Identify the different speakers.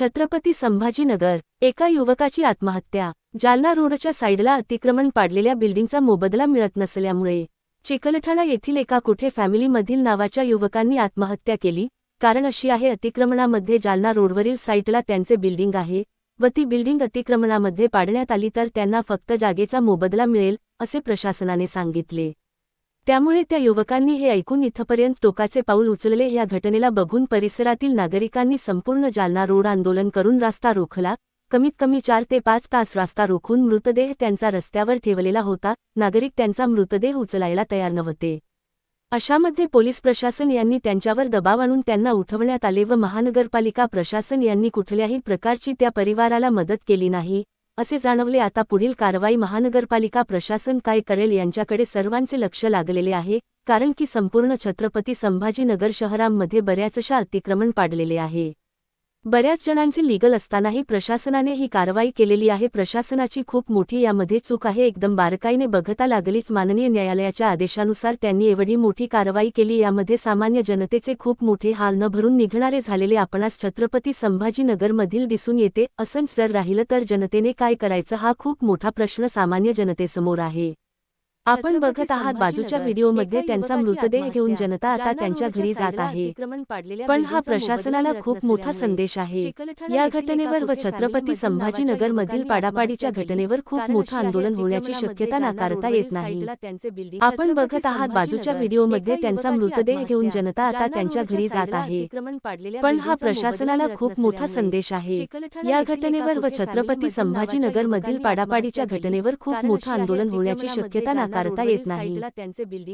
Speaker 1: छत्रपती संभाजीनगर एका युवकाची आत्महत्या जालना रोडच्या साईडला अतिक्रमण पाडलेल्या बिल्डिंगचा मोबदला मिळत नसल्यामुळे चिकलठाणा येथील एका कुठे फॅमिलीमधील नावाच्या युवकांनी आत्महत्या केली. कारण अशी आहे अतिक्रमणामध्ये जालना रोडवरील साईटला त्यांचे बिल्डिंग आहे व ती बिल्डिंग अतिक्रमणामध्ये पाडण्यात आली तर त्यांना फक्त जागेचा मोबदला मिळेल असे प्रशासनाने सांगितले. त्यामुळे त्या युवकांनी हे ऐकून इथपर्यंत टोकाचे पाऊल उचलले. या घटनेला बघून परिसरातील नागरिकांनी संपूर्ण जालना रोड आंदोलन करून रास्ता रोखला. कमीत कमी चार ते पाच तास रास्ता रोखून मृतदेह त्यांचा रस्त्यावर ठेवलेला होता. नागरिक त्यांचा मृतदेह उचलायला तयार नव्हते. अशामध्ये पोलीस प्रशासन यांनी त्यांच्यावर दबाव आणून त्यांना उठवण्यात आले व महानगरपालिका प्रशासन यांनी कुठल्याही प्रकारची त्या परिवाराला मदत केली नाही. असे जाणवले आता पुढील कारवाई महानगरपालिका प्रशासन काय करेल यांच्याकडे सर्वांचे लक्ष लागलेले आहे कारण की संपूर्ण छत्रपती संभाजीनगर शहरांमध्ये बऱ्याचशा अतिक्रमण पाडलेले आहे. बऱ्याच जणांचे लीगल असतानाही प्रशासनाने ही कारवाई केलेली आहे. प्रशासनाची खूप मोठी यामध्ये चूक आहे. एकदम बारकाईने बघता लागलीच माननीय न्यायालयाच्या आदेशानुसार त्यांनी एवढी मोठी कारवाई केली. यामध्ये सामान्य जनतेचे खूप मोठे हाल न भरून निघणारे झालेले आपणास छत्रपती संभाजीनगरमधील दिसून येते. असंच जर राहिलं तर जनतेने काय करायचं? हा खूप मोठा प्रश्न सामान्य जनतेसमोर आहे. आपण बघत आहात बाजूच्या व्हिडिओमध्ये त्यांचा मृतदेह घेऊन जनता आता त्यांच्या घरी जात आहे. पण हा प्रशासनाला खूप मोठा संदेश आहे. या घटनेवर व छत्रपती संभाजीनगर मधील पाडापाडीच्या घटनेवर खूप मोठं आंदोलन होण्याची शक्यता नाकारता येत नाही. आपण बघत आहात बाजूच्या व्हिडिओमध्ये त्यांचा मृतदेह घेऊन जनता आता त्यांच्या घरी जात आहे. पण हा प्रशासनाला खूप मोठा संदेश आहे. या घटनेवर व छत्रपती संभाजीनगर मधील पाडापाडीच्या घटनेवर खूप मोठं आंदोलन होण्याची शक्यता नाकारता येत नाही.